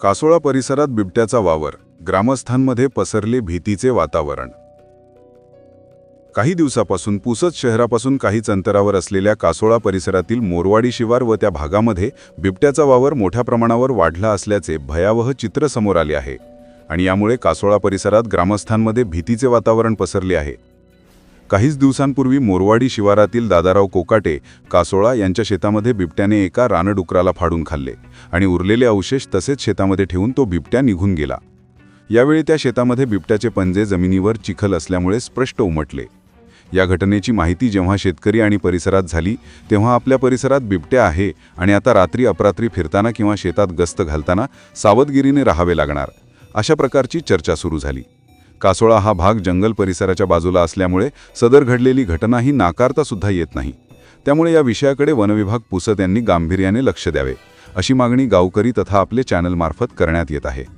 कासोळा परिसरात बिबट्याचा वावर ग्रामस्थांमध्ये पसरले भीतीचे वातावरण. काही दिवसापासून पुसद शहरापासून काहीच अंतरावर असलेल्या कासोळा परिसरातील मोरवाडी शिवार व त्या भागामध्ये बिबट्याचा वावर मोठ्या प्रमाणावर वाढला असल्याचे भयावह चित्र समोर आले आहे आणि यामुळे कासोळा परिसरात ग्रामस्थांमध्ये भीतीचे वातावरण पसरले आहे. काहीच दिवसांपूर्वी मोरवाडी शिवारातील दादाराव कोकाटे कासोळा यांच्या शेतामध्ये बिबट्याने एका रानडुकराला फाडून खाल्ले आणि उरलेले अवशेष तसेच शेतामध्ये ठेवून तो बिबट्या निघून गेला. यावेळी त्या शेतामध्ये बिबट्याचे पंजे जमिनीवर चिखल असल्यामुळे स्पष्ट उमटले. या घटनेची माहिती जेव्हा शेतकरी आणि परिसरात झाली तेव्हा आपल्या परिसरात बिबट्या आहे आणि आता रात्री अपरात्री फिरताना किंवा शेतात गस्त घालताना सावधगिरीने राहावे लागणार अशा प्रकारची चर्चा सुरू झाली. कासोळा हा भाग जंगल परिसराच्या बाजूला असल्यामुळे सदर घडलेली घटना ही नाकारता सुद्धा येत नाही. त्यामुळे या विषयाकडे वनविभाग पुसत यांनी गांभीर्याने लक्ष द्यावे अशी मागणी गावकरी तथा आपले चॅनलमार्फत करण्यात येत आहे.